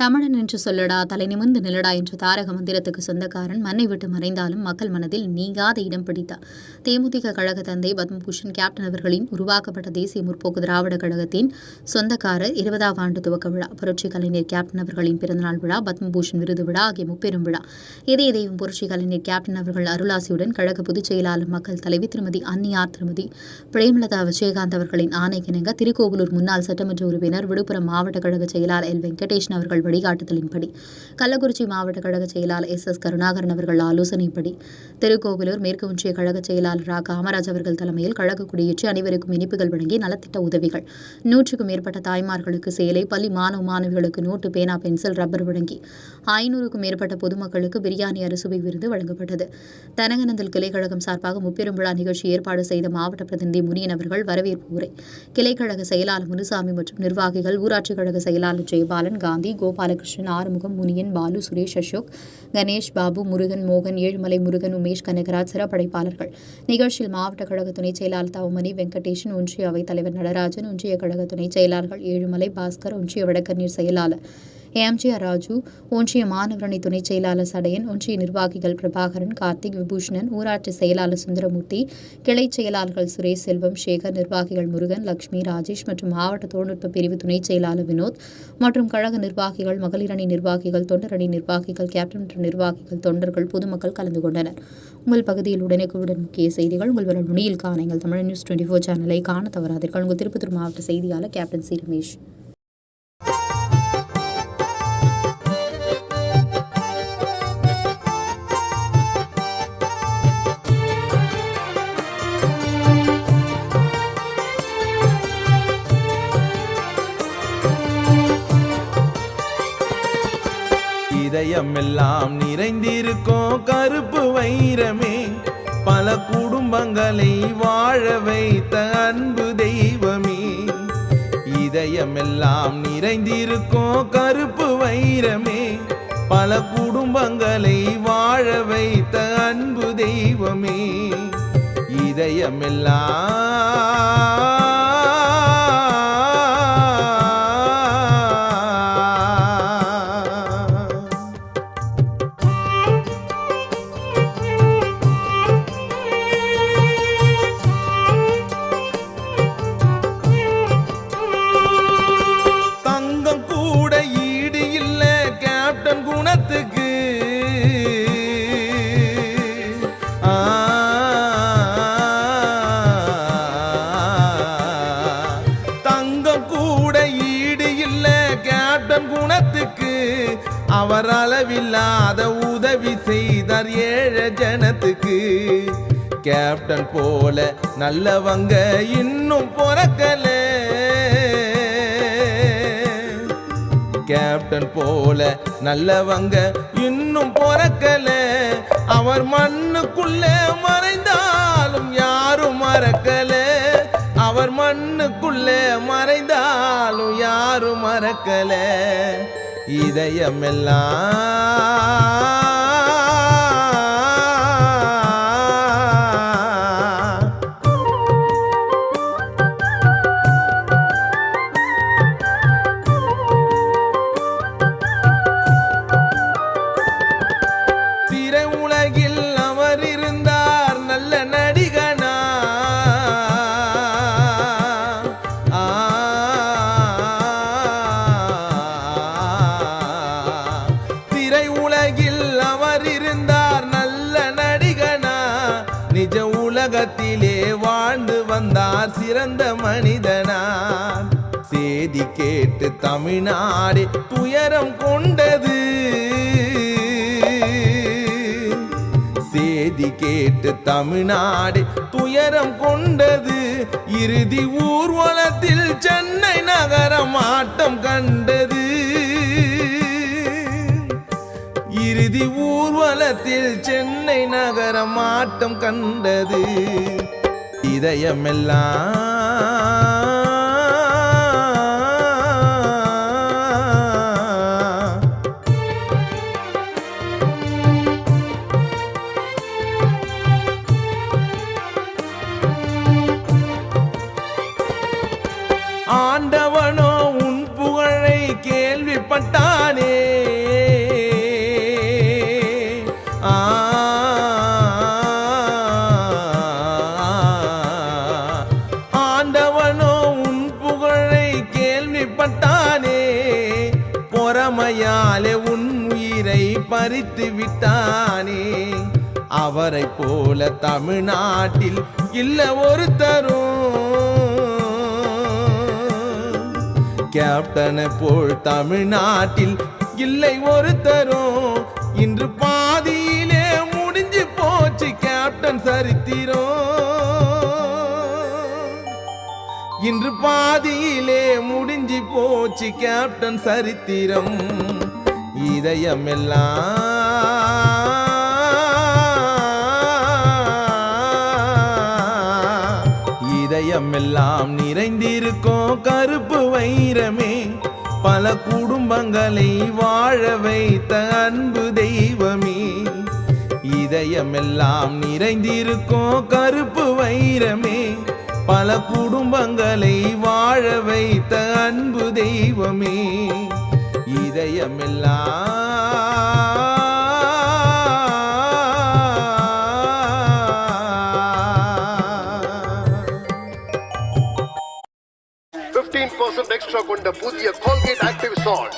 தமிழன் என்று சொல்லடா தலை நிமிர்ந்து நிலடா என்ற தாரக மந்திரத்துக்கு சொந்தக்காரன் மண்ணை விட்டு மறைந்தாலும் மக்கள் மனதில் நீங்காத இடம் பிடித்தார். தேமுதிக கழக தந்தை பத்மபூஷன் கேப்டன் அவர்களின் உருவாக்கப்பட்ட தேசிய முற்போக்கு திராவிட கழகத்தின் சொந்தக்காரர் இருபதாம் ஆண்டு துவக்க விழா புரட்சி கலைஞர் கேப்டன் அவர்களின் பிறந்தநாள் விழா பத்மபூஷன் விருது விழா ஆகிய முப்பெரும் விழா. இதய தெய்வம் புரட்சி கலைஞர் கேப்டன் அவர்கள் அருளாசியுடன் கழக பொதுச் செயலாளர் மக்கள் தலைவி திருமதி அன்னியார் திருமதி பிரேமலதா விஜயகாந்த் அவர்களின் ஆணைக்கிணங்க திருக்கோவிலூர் முன்னாள் சட்டமன்ற உறுப்பினர் விழுப்புரம் மாவட்ட கழக செயலாளர் எல். வெங்கடேஷன் அவர்கள் வழிகாட்டுதலின்படி. கள்ளக்குறிச்சி மாவட்ட கழக செயலாளர் எஸ். எஸ். கருணாகரன் அவர்கள் ஆலோசனைப்படி திருக்கோவிலூர் மேற்கு ஒன்றிய கழக செயலாளர் ரா. காமராஜ் அவர்கள் தலைமையில் கழக குடியேற்றி அனைவருக்கும் இனிப்புகள் வழங்கி நலத்திட்ட உதவிகள். நூற்றுக்கும் மேற்பட்ட தாய்மார்களுக்கு சேலை பள்ளி மாணவ மாணவிகளுக்கு நோட்டு பேனா பென்சில் ரப்பர் வழங்கி ஐநூறுக்கும் மேற்பட்ட பொதுமக்களுக்கு பிரியாணி அறுசுவை விருது வழங்கப்பட்டது. தனகனந்தல் கிளைக்கழகம் சார்பாக முப்பெரும் விழா நிகழ்ச்சி ஏற்பாடு செய்த மாவட்ட பிரதிநிதி முனியன் அவர்கள் வரவேற்பு உரை. கிளைக்கழக செயலாளர் முனுசாமி மற்றும் நிர்வாகிகள் ஊராட்சி கழக செயலாளர் ஜெயபாலன் காந்தி கோபாலகிருஷ்ணன் ஆறுமுகம் முனியன் பாலு சுரேஷ் அசோக் கணேஷ் பாபு முருகன் மோகன் ஏழுமலை முருகன் உமேஷ் கனகராஜ் சிறப்படைப்பாளர்கள். நிகழ்ச்சியில் மாவட்ட கழக துணைச் செயலாளர் தவமணி வெங்கடேஷன் ஒன்றிய அவைத் தலைவர் நடராஜன் ஒன்றிய கழக துணைச் செயலாளர்கள் ஏழுமலை பாஸ்கர் ஒன்றிய வழக்கறிஞர் செயலாளர் எம்ஜிஆர் ராஜு ஒன்றிய மாணவரணி துணைச் செயலாளர் சடையன் ஒன்றிய நிர்வாகிகள் பிரபாகரன் கார்த்திக் விபூஷணன் ஊராட்சி செயலாளர் சுந்தரமூர்த்தி கிளைச் செயலாளர்கள் சுரேஷ் செல்வம் சேகர் நிர்வாகிகள் முருகன் லட்சுமி ராஜேஷ் மற்றும் மாவட்ட தொழில்நுட்ப பிரிவு துணைச் செயலாளர் வினோத் மற்றும் கழக நிர்வாகிகள் மகளிரணி நிர்வாகிகள் தொண்டரணி நிர்வாகிகள் கேப்டன் மற்றும் நிர்வாகிகள் தொண்டர்கள் பொதுமக்கள் கலந்து கொண்டனர். உங்கள் பகுதியில் உடனுக்குடன் முக்கிய செய்திகள் உங்கள் வர நுனியில் காண எங்கள் தமிழ் நியூஸ் டுவெண்ட்டி ஃபோர் சேனலை காண தவறாதீர்கள். உங்கள் திருப்பத்தூர் மாவட்ட செய்தியாளர் கேப்டன் சி. ரமேஷ். இதயமெல்லாம் நிறைந்திருக்கும். கருப்பு வைரமே பல குடும்பங்களை வாழ வைத்த அன்பு தெய்வமே. இதயமெல்லாம் நிறைந்திருக்கும். கருப்பு வைரமே பல குடும்பங்களை வாழ வைத்த அன்பு தெய்வமே. இதயமெல்லாம் ஈடு இல்ல கேப்டன் குணத்துக்கு. அவர் அளவில்லாத உதவி செய்தார் ஏழ ஜனத்துக்கு. கேப்டன் போல நல்லவங்க இன்னும் பிறக்கல. கேப்டன் போல நல்லவங்க இன்னும் பிறக்கல. அவர் மண்ணுக்குள்ள மறைந்தாலும் யாரும் மறக்கல. அவர் மண்ணுக்குள்ள மறைந்தால் மறக்கல. இதயமெல்லாம் கேட்டு தமிழ்நாடு துயரம் கொண்டது. செய்தி கேட்டு தமிழ்நாடு துயரம் கொண்டது. இறுதி ஊர்வலத்தில் சென்னை நகரம் ஆட்டம் கண்டது. இறுதி ஊர்வலத்தில் சென்னை நகரம் ஆட்டம் கண்டது. இதயமெல்லாம் பறித்து விட்டானே. அவரை போல தமிழ்நாட்டில் இல்ல ஒருத்தரும். கேப்டனை போல் தமிழ்நாட்டில் இல்லை ஒருத்தரும். இன்று பாதியிலே முடிஞ்சு போச்சு கேப்டன் சரித்திரம். இன்று பாதியிலே முடிஞ்சு போச்சு கேப்டன் சரித்திரம். இதயமெல்லாம் இதயமெல்லாம் நிறைந்திருக்கும் கருப்பு வைரமே. பல குடும்பங்களை வாழ வைத்த அன்பு தெய்வமே. இதயமெல்லாம் நிறைந்திருக்கும் கருப்பு வைரமே. பல குடும்பங்களை வாழ வைத்த அன்பு தெய்வமே இதயமெல்லாம் கொண்ட புதிய கோல்கேட் ஆக்டிவ் சால்ட்